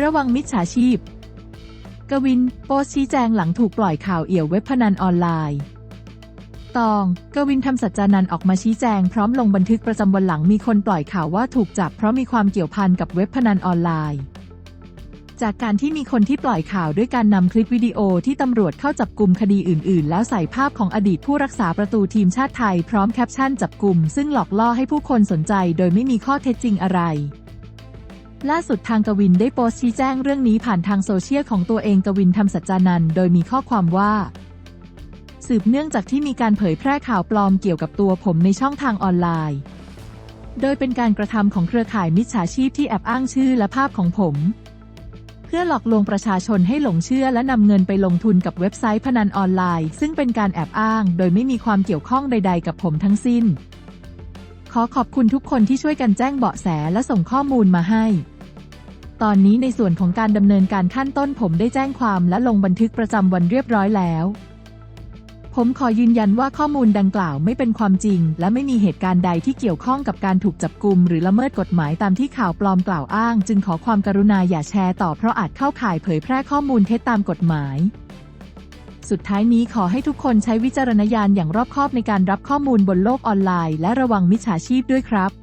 ระวังมิจฉาชีพ กวินโพสชี้แจงหลังถูกปล่อยข่าวเอี่ยวเว็บพนันออนไลน์ ตอง กวินทำสัจจานันออกมาชี้แจงพร้อมลงบันทึกประจำวันหลังมีคนปล่อยข่าวว่าถูกจับเพราะมีความเกี่ยวพันกับเว็บพนันออนไลน์ จากการที่มีคนที่ปล่อยข่าวด้วยการนำคลิปวิดีโอที่ตำรวจเข้าจับกลุ่มคดีอื่น ๆ แล้วใส่ภาพของอดีตผู้รักษาประตูทีมชาติไทยพร้อมแคปชั่นจับกลุ่มซึ่งหลอกล่อให้ผู้คนสนใจโดยไม่มีข้อเท็จจริงอะไร ล่าสุดทางกวินได้โพสต์ชี้แจงเรื่องนี้ผ่านทางโซเชียลของตัวเองกวินทำสัจจานันท์โดยมีข้อความว่า สืบเนื่องจากที่มีการเผยแพร่ข่าวปลอมเกี่ยวกับตัวผมในช่องทางออนไลน์ โดยเป็นการกระทำของเครือข่ายมิจฉาชีพที่แอบอ้างชื่อและภาพของผม เพื่อหลอกลวงประชาชนให้หลงเชื่อและนำเงินไปลงทุนกับเว็บไซต์พนันออนไลน์ ซึ่งเป็นการแอบอ้าง โดยไม่มีความเกี่ยวข้องใด ๆ กับผมทั้งสิ้น ขอขอบคุณทุกคนที่ช่วยกันแจ้งเบาะแสและส่งข้อมูลมาให้ ตอนนี้ในส่วนของการดำเนินการขั้นต้นผมได้แจ้งความและลงบันทึกประจำวันเรียบร้อยแล้ว ผมขอยืนยันว่าข้อมูลดังกล่าวไม่เป็นความจริง และไม่มีเหตุการณ์ใดที่เกี่ยวข้องกับการถูกจับกลุม หรือละเมิดกฎหมายตามที่ข่าวปลอมกล่าวอ้าง จึงขอความกรุณาอย่าแชร์ต่อเพราะอาจเข้าข่ายเผยแพร่ข้อมูลเท็จตามกฎหมาย สุดท้ายนี้ขอให้ทุกคนใช้วิจารณญาณอย่างรอบคอบในการรับข้อมูลบนโลกออนไลน์ และระวังมิจฉาชีพด้วยครับ